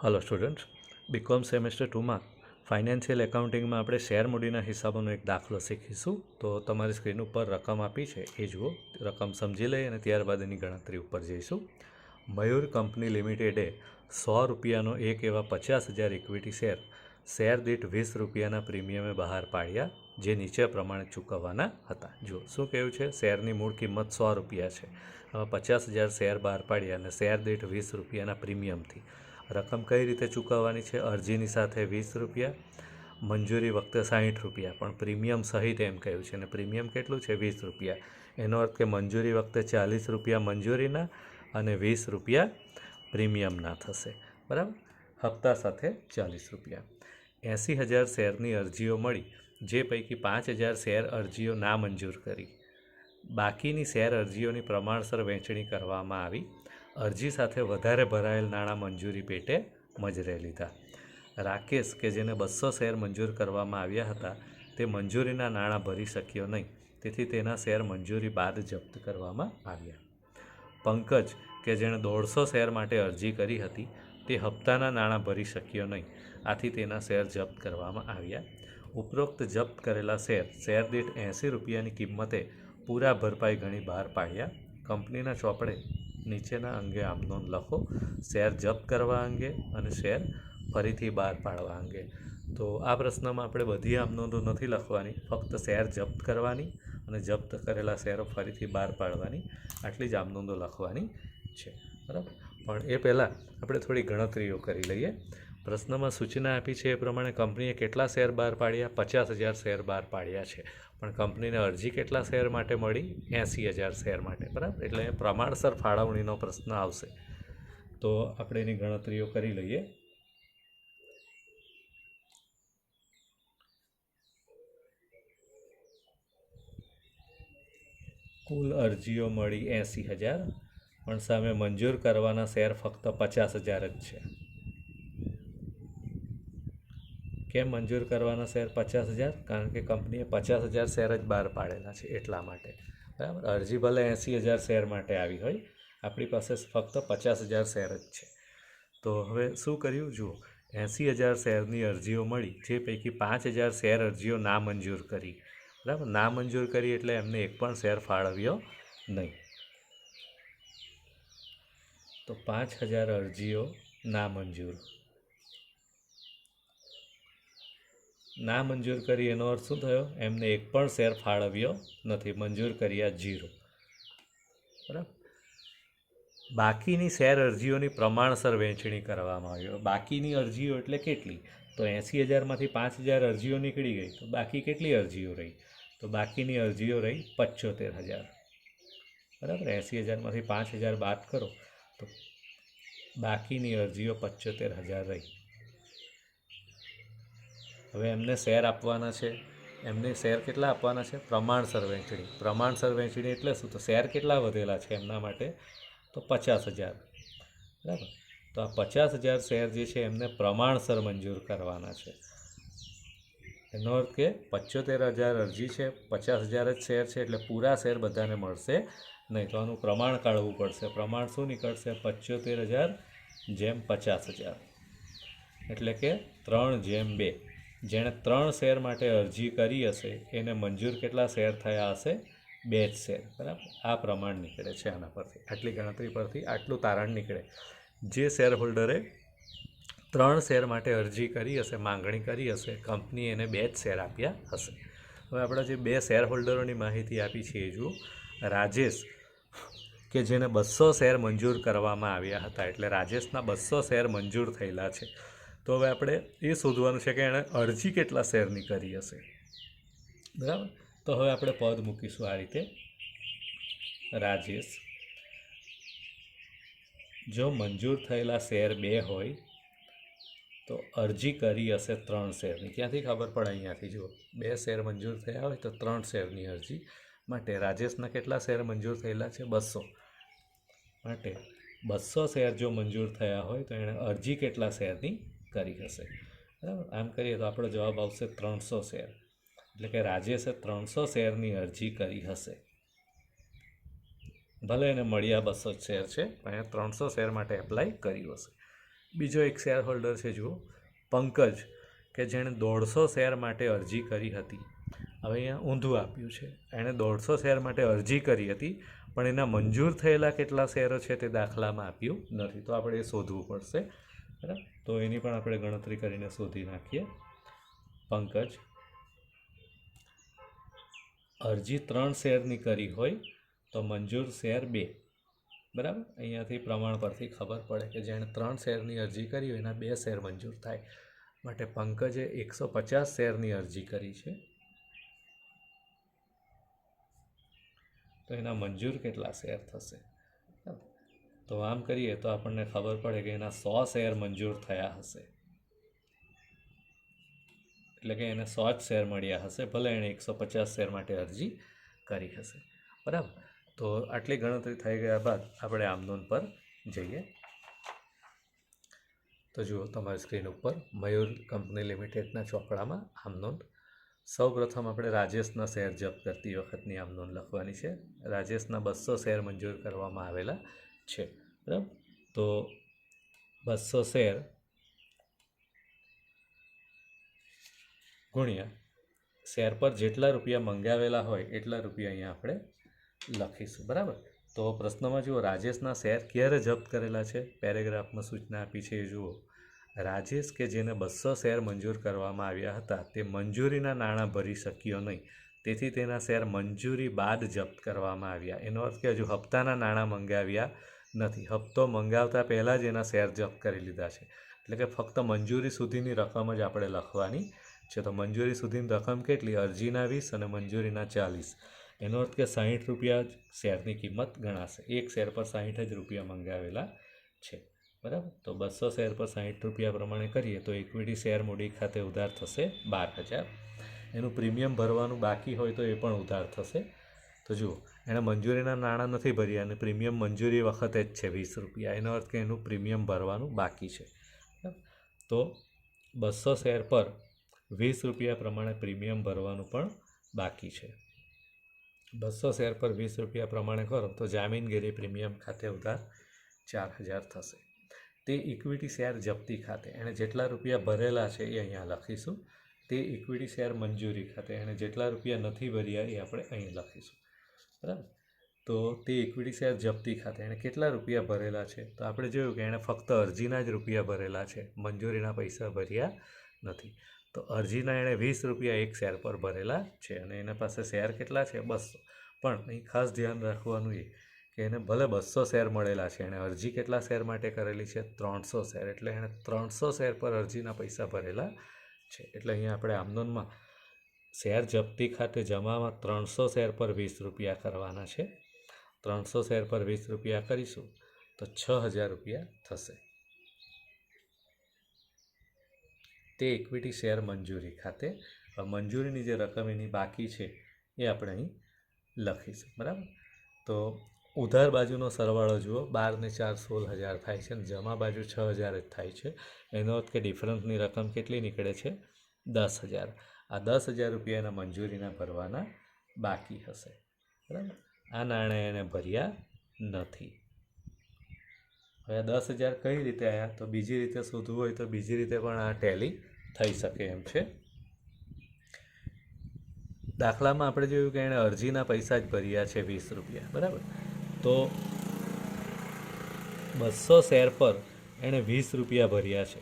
Hello students B Com semester ટુમાં financial એકાઉન્ટિંગમાં આપણે share મૂડીના હિસાબોનો એક દાખલો શીખીશું. તો તમારી સ્ક્રીન ઉપર રકમ આપી છે, એ જુઓ. રકમ સમજી લઈ અને ત્યારબાદ એની ગણતરી ઉપર જઈશું. મયુર કંપની લિમિટેડે સો રૂપિયાનો એક એવા પચાસ હજાર ઇક્વિટી શેર શેર દીઠ વીસ રૂપિયાના પ્રીમિયમે બહાર પાડ્યા, જે નીચે પ્રમાણે ચૂકવવાના હતા. જુઓ, શું કહ્યું છે? શેરની મૂળ કિંમત સો રૂપિયા છે. હવે પચાસ હજાર શેર બહાર પાડ્યા અને શેર દીઠ વીસ રૂપિયાના પ્રીમિયમથી રકમ કઈ રીતે ચૂકવવાની છે? અરજીની સાથે વીસ રૂપિયા, મંજૂરી વખતે સાહીઠ રૂપિયા. પણ પ્રીમિયમ સહિત એમ કહ્યું છે. અને પ્રીમિયમ કેટલું છે? વીસ રૂપિયા. એનો અર્થ કે મંજૂરી વખતે ચાલીસ રૂપિયા મંજૂરીના અને વીસ રૂપિયા પ્રીમિયમના થશે. બરાબર? હપ્તા સાથે ચાલીસ રૂપિયા. એંસી હજાર શેરની અરજીઓ મળી, જે પૈકી પાંચ હજાર શેર અરજીઓ ના મંજૂર કરી. બાકીની શેર અરજીઓની પ્રમાણસર વહેંચણી કરવામાં આવી. અરજી સાથે વધારે ભરાયેલ નાણાં મંજૂરી પેટે મજરે લીધા. રાકેશ, કે જેને બસો શેર મંજૂર કરવામાં આવ્યા હતા, તે મંજૂરીના નાણાં ભરી શક્યો નહીં. તેથી તેના શેર મંજૂરી બાદ જપ્ત કરવામાં આવ્યા. પંકજ, કે જેણે દોઢસો શેર માટે અરજી કરી હતી, તે હપ્તાના નાણાં ભરી શક્યો નહીં. આથી તેના શેર જપ્ત કરવામાં આવ્યા. ઉપરોક્ત જપ્ત કરેલા શેર શેર દીઠ એંસી રૂપિયાની કિંમતે પૂરા ભરપાઈ ગણી બહાર પાડ્યા. કંપનીના ચોપડે નીચેના અંગે આમનોંધ લખો. શેર જપ્ત કરવા અંગે અને શેર ફરીથી બહાર પાડવા અંગે. તો આ પ્રશ્નમાં આપણે બધી આમનોંધો નથી લખવાની, ફક્ત શેર જપ્ત કરવાની અને જપ્ત કરેલા શેરો ફરીથી બહાર પાડવાની. આટલી જ આમનોંધો લખવાની છે. બરાબર? પણ એ પહેલાં આપણે થોડી ગણતરીઓ કરી લઈએ. પ્રશ્નમાં સૂચના આપી છે એ પ્રમાણે કંપનીએ કેટલા શેર બહાર પાડ્યા? પચાસ હજાર શેર બહાર પાડ્યા છે. પણ કંપનીને અરજી કેટલા શેર માટે મળી? એંસી હજાર શેર માટે. બરાબર? એટલે પ્રમાણસર ફાળવણીનો પ્રશ્ન આવશે. તો આપણે એની ગણતરીઓ કરી લઈએ. કુલ અરજીઓ મળી એંસી હજાર. પણ સામે મંજૂર કરવાના શેર ફક્ત પચાસ હજાર જ છે. કેમ મંજૂર કરવાના શેર પચાસ હજાર, કારણ કે કંપનીએ પચાસ હજાર શેર જ બહાર પાડેલા છે એટલા માટે. બરાબર? અરજી ભલે એંસી હજાર શેર માટે આવી હોય, આપણી પાસે ફક્ત પચાસ હજાર શેર જ છે. તો હવે શું કર્યું? જુઓ, એંસી હજાર શેરની અરજીઓ મળી, જે પૈકી પાંચ હજાર શેર અરજીઓ ના મંજૂર કરી. બરાબર? ના મંજૂર કરી એટલે એમને એક પણ શેર ફાળવ્યો નહીં. તો પાંચ હજાર અરજીઓ ના મંજૂર ના મંજૂર કરી એનો અર્થ શું થયો? એમને એક પણ શેર ફાળવ્યો નથી. મંજૂર કર્યા જીરો. બરાબર? બાકીની શેર અરજીઓની પ્રમાણસર વહેંચણી કરવામાં આવી. બાકીની અરજીઓ એટલે કેટલી? તો એંસી હજારમાંથી પાંચ હજાર અરજીઓ નીકળી ગઈ. તો બાકી કેટલી અરજીઓ રહી? તો બાકીની અરજીઓ રહી પચોતેર હજાર. બરાબર? એંસી હજારમાંથી પાંચ હજાર બાદ કરો. તો બાકીની અરજીઓ પચોતેર હજાર રહી. હવે એમને શેર આપવાના છે. એમને શેર કેટલા આપવાના છે? પ્રમાણસર વહેંચણી પ્રમાણસર વહેંચણી એટલે શું? તો શેર કેટલા વધેલા છે એમના માટે? તો પચાસ હજાર. બરાબર? તો આ પચાસ હજાર શેર જે છે એમને પ્રમાણસર મંજૂર કરવાના છે. એનો અર્થ કે પચોતેર હજાર અરજી છે, પચાસ હજાર જ શેર છે, એટલે પૂરા શેર બધાને મળશે નહીં. તો આનું પ્રમાણ કાઢવું પડશે. પ્રમાણ શું નીકળશે? પચોતેર હજાર જેમ પચાસ હજાર. એટલે કે ત્રણ જેમ બે. જેણે ત્રણ શેર માટે અરજી કરી હશે, એને મંજૂર કેટલા શેર થયા હશે? બે જ શેર, બરાબર? આ પ્રમાણ નીકળે છે આના પરથી. આટલી ગણતરી પરથી આટલું તારણ નીકળે. જે શેર હોલ્ડરે ત્રણ શેર માટે અરજી કરી હશે, માંગણી કરી હશે કંપની એને બે જ શેર આપ્યા હશે. હવે આપણે જે બે શેર હોલ્ડરોની માહિતી આપી છે એ જુઓ. રાજેશ, કે જેને બસો શેર મંજૂર કરવામાં આવ્યા હતા, એટલે રાજેશના બસો શેર મંજૂર થયેલા છે. તો હવે આપણે એ શોધવાનું છે કે એણે અરજી કેટલા શેરની કરી હશે. બરાબર? તો હવે આપણે પદ મૂકીશું આ રીતે. રાજેશ, જો મંજૂર થયેલા શેર બે હોય, તો અરજી કરી હશે ત્રણ શેરની. ક્યાંથી ખબર પડે અહીંયાથી? જુઓ, બે શેર મંજૂર થયા હોય તો ત્રણ શેરની અરજી માટે રાજેશના કેટલા શેર મંજૂર થયેલા છે? બસો. માટે બસો શેર જો મંજૂર થયા હોય તો એણે અરજી કેટલા શેરની કરી હશે. બરાબર? આમ કરીએ તો આપણો જવાબ આવશે ત્રણસો શેર. એટલે કે રાજેશે ત્રણસો શેરની અરજી કરી હશે. ભલે એને મળ્યા બસો શેર છે, પણ એને ત્રણસો શેર માટે એપ્લાય કર્યું હશે. બીજો એક શેર હોલ્ડર છે, જુઓ, પંકજ, કે જેણે દોઢસો શેર માટે અરજી કરી હતી. હવે અહીંયા ઊંધું આપ્યું છે. એણે દોઢસો શેર માટે અરજી કરી હતી, પણ એના મંજૂર થયેલા કેટલા શેરો છે તે દાખલામાં આપ્યું નથી. તો આપણે એ શોધવું પડશે. બરાબર? તો એની પણ આપણે ગણતરી કરીને શોધી નાખીએ. પંકજ, અરજી ત્રણ શેરની કરી હોય તો મંજૂર શેર બે. બરાબર? અહીંયાથી પ્રમાણ પરથી ખબર પડે કે જેણે ત્રણ શેરની અરજી કરી હોય એના બે શેર મંજૂર થાય. માટે પંકજે એકસો પચાસ શેરની અરજી કરી છે. તો એના મંજૂર કેટલા શેર થશે? તો આમ કરીએ તો આપણને ખબર પડે કે એના સો શેર મંજૂર થયા હશે. એટલે કે એને સો જ શેર મળ્યા હશે, ભલે એણે એકસો પચાસ શેર માટે અરજી કરી હશે. બરાબર? તો આટલી ગણતરી થઈ ગયા બાદ આપણે આમનોંધ પર જઈએ. તો જુઓ, તમારી સ્ક્રીન ઉપર મયુર કંપની લિમિટેડના ચોપડામાં આમનોન સૌ પ્રથમ આપણે રાજેશના શેર જપ્ત કરતી વખતની આમનોન લખવાની છે. રાજેશના બસો શેર મંજૂર કરવામાં આવેલા છે, બરાબર? તો બસો શેર ગુણ્યા શેર પર જેટલા રૂપિયા મંગાવેલા હોય એટલા રૂપિયા અહીંયા આપણે લખીશું, બરાબર? તો પ્રશ્નમાં જુઓ, રાજેશના શેર ક્યારે જપ્ત કરેલા છે? પેરેગ્રાફમાં સૂચના આપી છે એ જુઓ. રાજેશ કે જેને બસો શેર મંજૂર કરવામાં આવ્યા હતા, તે મંજૂરીના નાણાં ભરી શક્યો નહીં. તેથી તેના શેર મંજૂરી બાદ જપ્ત કરવામાં આવ્યા. એનો અર્થ કે હજુ હપ્તાના નાણાં મંગાવ્યા નથી. હપ્તો મંગાવતા પહેલાં જ એના શેર જપ્ત કરી લીધા છે. એટલે કે ફક્ત મંજૂરી સુધીની રકમ જ આપણે લખવાની છે. તો મંજૂરી સુધીની રકમ કેટલી? અરજીના વીસ અને મંજૂરીના ચાલીસ. એનો અર્થ કે સાહીઠ રૂપિયા જ શેરની કિંમત ગણાશે. એક શેર પર સાહીઠ જ રૂપિયા મંગાવેલા છે. બરાબર? તો બસો શેર પર સાહીઠ રૂપિયા પ્રમાણે કરીએ તો ઇક્વિટી શેર મૂડી ખાતે ઉધાર થશે બાર હજાર. એનું પ્રીમિયમ ભરવાનું બાકી હોય તો એ પણ ઉધાર થશે. તો જુઓ એણે મંજૂરીના નાણાં નથી ભર્યા અને પ્રીમિયમ મંજૂરી વખતે જ છે વીસ રૂપિયા. એનો અર્થ કે એનું પ્રીમિયમ ભરવાનું બાકી છે? તો બસો શેર પર વીસ રૂપિયા પ્રમાણે પ્રીમિયમ ભરવાનું પણ બાકી છે. બસો શેર પર વીસ રૂપિયા પ્રમાણે કરો તો જામીનગીરી પ્રીમિયમ ખાતે ઉધાર ચાર હજાર થશે. તે ઇક્વિટી શેર જપ્તી ખાતે. એણે જેટલા રૂપિયા ભરેલા છે એ અહીંયા લખીશું. તે ઇક્વિટી શેર મંજૂરી ખાતે. એણે જેટલા રૂપિયા નથી ભર્યા એ આપણે અહીં લખીશું. બરાબર. તો તે ઇક્વિટી શેર જપ્તી ખાતે એણે કેટલા રૂપિયા ભરેલા છે? તો આપણે જોયું કે એણે ફક્ત અરજીના જ રૂપિયા ભરેલા છે. મંજૂરીના પૈસા ભર્યા નથી. તો અરજીના એણે વીસ રૂપિયા એક શેર પર ભરેલા છે અને એના પાસે શેર કેટલા છે? બસો. પણ અહીં ખાસ ધ્યાન રાખવાનું એ કે એને ભલે બસો શેર મળેલા છે, એણે અરજી કેટલા શેર માટે કરેલી છે? ત્રણસો શેર એટલે એણે ત્રણસો શેર પર અરજીના પૈસા ભરેલા છે. એટલે અહીંયા આપણે આમનોનમાં શેર જપ્તી ખાતે જમામાં ત્રણસો શેર પર વીસ રૂપિયા કરવાના છે. ત્રણસો શેર પર વીસ રૂપિયા કરીશું તો છ હજાર રૂપિયા થશે. તે ઇક્વિટી શેર મંજૂરી ખાતે. મંજૂરીની જે રકમ એની બાકી છે એ આપણે અહીં લખીશું, બરાબર? તો ઉધાર બાજુનો સરવાળો જુઓ, બાર ને ચાર સોળ હજાર થાય છે અને જમા બાજુ છ હજાર જ થાય છે. એનો અર્થ કે ડિફરન્સની રકમ કેટલી નીકળે છે? દસ હજાર. આ દસ હજાર રૂપિયાના મંજૂરીના ભરવાના બાકી હશે. બરાબર? આ નાણાં એને ભર્યા નથી. હવે દસ હજાર કઈ રીતે આવ્યા તો બીજી રીતે શોધવું હોય તો બીજી રીતે પણ આ ટેલી થઈ શકે એમ છે. દાખલામાં આપણે જોયું કે એણે અરજીના પૈસા જ ભર્યા છે વીસ રૂપિયા. બરાબર? તો બસો શેર પર એણે વીસ રૂપિયા ભર્યા છે.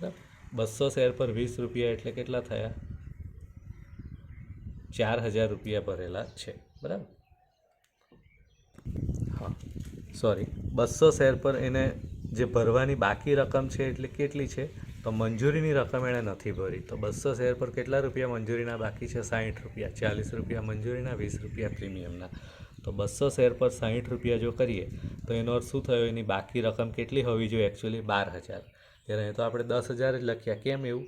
બરાબર? બસો શેર પર વીસ રૂપિયા એટલે કેટલા થયા? ચાર હજાર રૂપિયા ભરેલા છે, બરાબર? હા સોરી બસો શેર પર એને જે ભરવાની બાકી રકમ છે એટલે કેટલી છે? તો મંજૂરીની રકમ એણે નથી ભરી. તો બસો શેર પર કેટલા રૂપિયા મંજૂરીના બાકી છે? સાહીઠ રૂપિયા, ચાલીસ રૂપિયા મંજૂરીના, વીસ રૂપિયા પ્રીમિયમના. તો બસો શેર પર સાહીઠ રૂપિયા જો કરીએ, તો એનો અર્થ શું થયો? એની બાકી રકમ કેટલી હોવી જોઈએ? એકચ્યુઅલી બાર હજાર. ત્યારે અહીં તો આપણે દસ હજાર જ લખ્યા. કેમ એવું?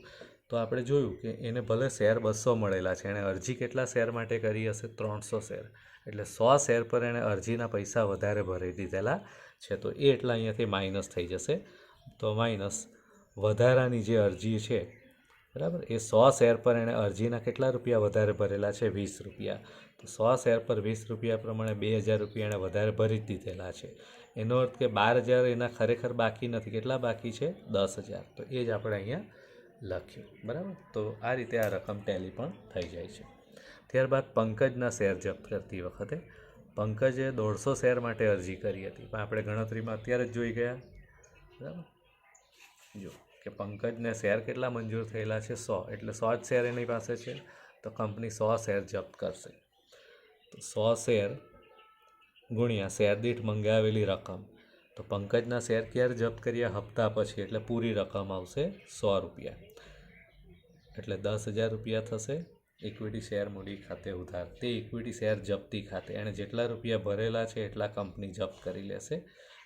તો આપણે જોયું કે એને ભલે શેર બસો મળેલા છે, એણે અરજી કેટલા શેર માટે કરી હશે? ત્રણસો શેર. એટલે સો શેર પર એણે અરજીના પૈસા વધારે ભરી દીધેલા છે, તો એ એટલા અહીંયાથી માઇનસ થઈ જશે. તો માઇનસ વધારાની જે અરજી છે, બરાબર? એ સો શેર પર એણે અરજીના કેટલા રૂપિયા વધારે ભરેલા છે? વીસ રૂપિયા. તો સો શેર પર વીસ રૂપિયા પ્રમાણે બે હજાર રૂપિયા એણે વધારે ભરી જ દીધેલા છે. એનો અર્થ કે બાર હજાર એના ખરેખર બાકી નથી. કેટલા બાકી છે? દસ હજાર. તો એ જ આપણે અહીંયા લખ્યું. બરાબર? તો આ રીતે આ રકમ ટેલી પણ થઈ જાય છે. ત્યારબાદ પંકજના શેર જપ્ત કરતી વખતે પંકજે દોઢસો શેર માટે અરજી કરી હતી. પણ આપણે ગણતરીમાં અત્યારે જ જોઈ ગયા. બરાબર? જો કે પંકજને શેર કેટલા મંજૂર થયેલા છે? સો. એટલે સો જ શેર એની પાસે છે. તો કંપની સો શેર જપ્ત કરશે. તો સો શેર ગુણ્યા શેર દીઠ મંગાવેલી રકમ. તો પંકજના શેર ક્યારે જપ્ત કર્યા? હપ્તા પછી. એટલે પૂરી રકમ આવશે સો રૂપિયા. એટલે દસ હજાર રૂપિયા થશે ઇક્વિટી શેર મૂડી ખાતે ઉધાર. તે ઇક્વિટી શેર જપ્તી ખાતે. એણે જેટલા રૂપિયા ભરેલા છે, એટલા કંપની જપ્ત કરી લેશે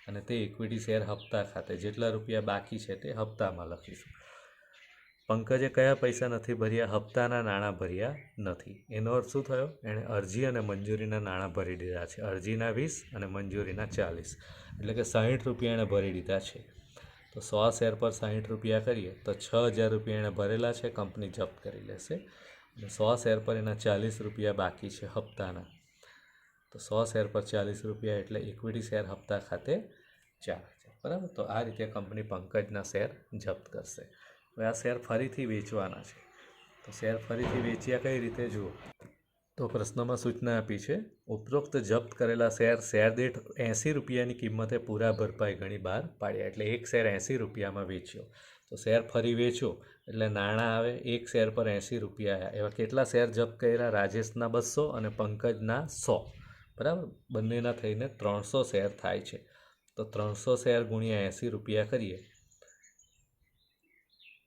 અને તે ઇક્વિટી શેર હપ્તા ખાતે. જેટલા રૂપિયા બાકી છે, તે હપ્તામાં લખીશું. પંકજે કયા પૈસા નથી ભર્યા? હપ્તાના નાણાં ભર્યા નથી. એનો અર્થ શું થયો? એણે અરજી અને મંજૂરીના નાણાં ભરી દીધા છે. અરજીના વીસ અને મંજૂરીના ચાલીસ. એટલે કે સાહીઠ રૂપિયા એણે ભરી દીધા છે. તો સો શેર પર સાહીઠ રૂપિયા કરીએ તો છ હજાર રૂપિયા એણે ભરેલા છે, કંપની જપ્ત કરી લેશે. અને સો શેર પર એના ચાલીસ રૂપિયા બાકી છે હપ્તાના. તો સો શેર પર ચાલીસ રૂપિયા એટલે ઇક્વિટી શેર હપ્તા ખાતે ચાર હજાર. બરાબર? તો આ રીતે કંપની પંકજના શેર જપ્ત કરશે. હવે આ શેર ફરીથી વેચવાના છે. તો શેર ફરીથી વેચ્યા કઈ રીતે જુઓ? તો પ્રશ્નમાં સૂચના આપી છે, ઉપરોક્ત જપ્ત કરેલા શેર શેર દીઠ એંસી રૂપિયાની કિંમતે પૂરા ભરપાઈ ગણી બહાર પાડ્યા એટલે એક શેર એંસી રૂપિયામાં વેચ્યો. તો શેર ફરી વેચ્યો, એટલે નાણાં આવે, એક શેર પર એંસી રૂપિયા આવ્યા એવા કેટલા શેર જપ્ત કરેલા રાજેશના બસો અને પંકજના સો. બરાબર? બંનેના થઈને ત્રણસો શેર થાય છે. તો ત્રણસો શેર ગુણ્યા એંસી રૂપિયા કરીએ,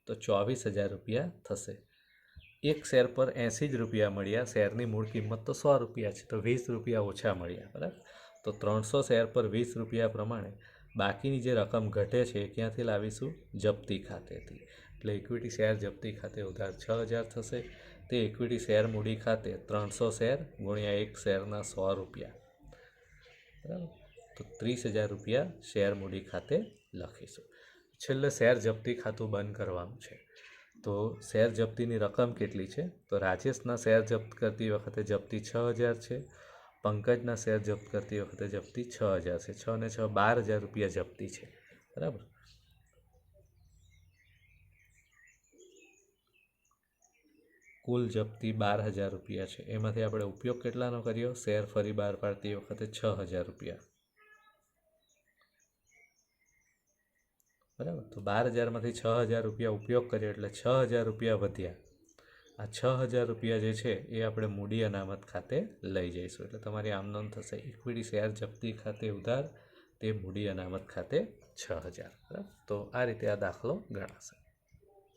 તો ચોવીસ હજાર રૂપિયા થશે. એક શેર પર એંસી જ રૂપિયા મળ્યા, શેરની મૂળ કિંમત તો સો રૂપિયા છે, તો વીસ રૂપિયા ઓછા મળ્યા, બરાબર? તો ત્રણસો શેર પર વીસ રૂપિયા પ્રમાણે બાકીની જે રકમ ઘટે છે એ ક્યાંથી લાવીશું? જપ્તી ખાતેથી. એટલે ઇક્વિટી શેર જપ્તી ખાતે ઉધાર છ હજાર થશે, તે ઇક્વિટી શેર મૂડી ખાતે ત્રણસો શેર ગુણ્યા એક શેરના સો રૂપિયા. બરાબર? તો ત્રીસ હજાર રૂપિયા શેર મૂડી ખાતે લખીશું. છેલ્લે શેર જપ્તી ખાતું બંધ કરવાનું છે. તો શેર જપ્તીની રકમ કેટલી છે? તો રાજેશના શેર જપ્ત કરતી વખતે જપ્તી છ હજાર છે. પંકજના શેર જપ્ત કરતી વખતે જપ્તી છ હજાર છે. છ ને છ બાર હજાર રૂપિયા જપ્તી છે. બરાબર? કુલ જપ્તી બાર હજાર રૂપિયા છે. એમાંથી આપણે ઉપયોગ કેટલાનો કર્યો? શેર ફરી બહાર પાડતી વખતે છ હજાર રૂપિયા. બરાબર? તો બાર હજારમાંથી છ હજાર રૂપિયા ઉપયોગ કર્યો એટલે છ હજાર રૂપિયા વધ્યા. આ છ હજાર રૂપિયા જે છે એ આપણે મૂડી અનામત ખાતે લઈ જઈશું. એટલે તમારી આમ નોંધ થશે. ઇક્વિટી શેર જપ્તી ખાતે ઉધાર, તે મૂડી અનામત ખાતે છ હજાર. બરાબર? તો આ રીતે આ દાખલો ગણાશે.